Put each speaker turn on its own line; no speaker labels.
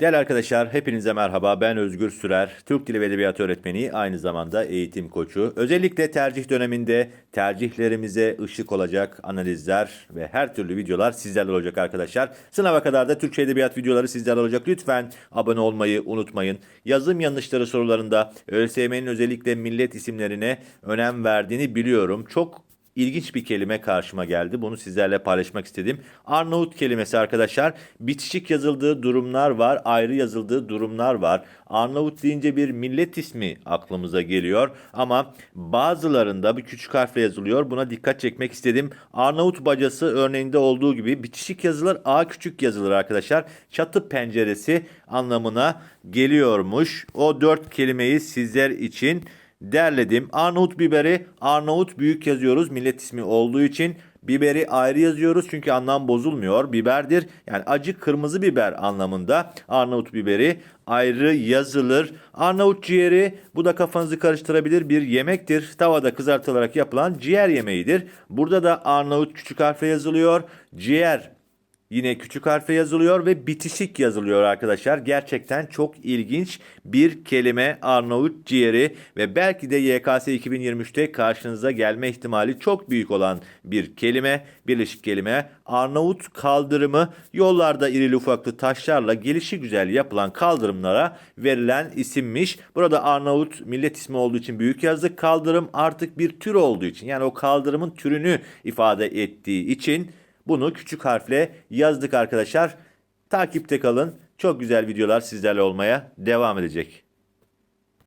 Değerli arkadaşlar, hepinize merhaba. Ben Özgür Sürer, Türk Dili ve Edebiyatı öğretmeni, aynı zamanda eğitim koçu. Özellikle tercih döneminde tercihlerimize ışık olacak analizler ve her türlü videolar sizlerle olacak arkadaşlar. Sınava kadar da Türkçe Edebiyat videoları sizlerle olacak. Lütfen abone olmayı unutmayın. Yazım yanlışları sorularında ÖSYM'nin özellikle millet isimlerine önem verdiğini biliyorum. Çok ilginç bir kelime karşıma geldi. Bunu sizlerle paylaşmak istedim. Arnavut kelimesi arkadaşlar. Bitişik yazıldığı durumlar var, ayrı yazıldığı durumlar var. Arnavut deyince bir millet ismi aklımıza geliyor ama bazılarında bir küçük harfle yazılıyor. Buna dikkat çekmek istedim. Arnavut bacası örneğinde olduğu gibi bitişik yazılır, A küçük yazılır arkadaşlar. Çatı penceresi anlamına geliyormuş. O dört kelimeyi sizler için derledim. Arnavut biberi Arnavut büyük yazıyoruz millet ismi olduğu için. Biberi ayrı yazıyoruz çünkü anlam bozulmuyor. Biberdir yani acı kırmızı biber anlamında Arnavut biberi ayrı yazılır. Arnavut ciğeri bu da kafanızı karıştırabilir bir yemektir. Tavada kızartılarak yapılan ciğer yemeğidir. Burada da Arnavut küçük harfle yazılıyor. Ciğer Yine küçük harfle yazılıyor ve bitişik yazılıyor arkadaşlar. Gerçekten çok ilginç bir kelime Arnavut ciğeri ve belki de YKS 2023'te karşınıza gelme ihtimali çok büyük olan bir kelime, birleşik kelime. Arnavut kaldırımı yollarda irili ufaklı taşlarla gelişi güzel yapılan kaldırımlara verilen isimmiş. Burada Arnavut millet ismi olduğu için büyük yazdık. Kaldırım artık bir tür olduğu için yani o kaldırımın türünü ifade ettiği için bunu küçük harfle yazdık arkadaşlar. Takipte kalın. Çok güzel videolar sizlerle olmaya devam edecek.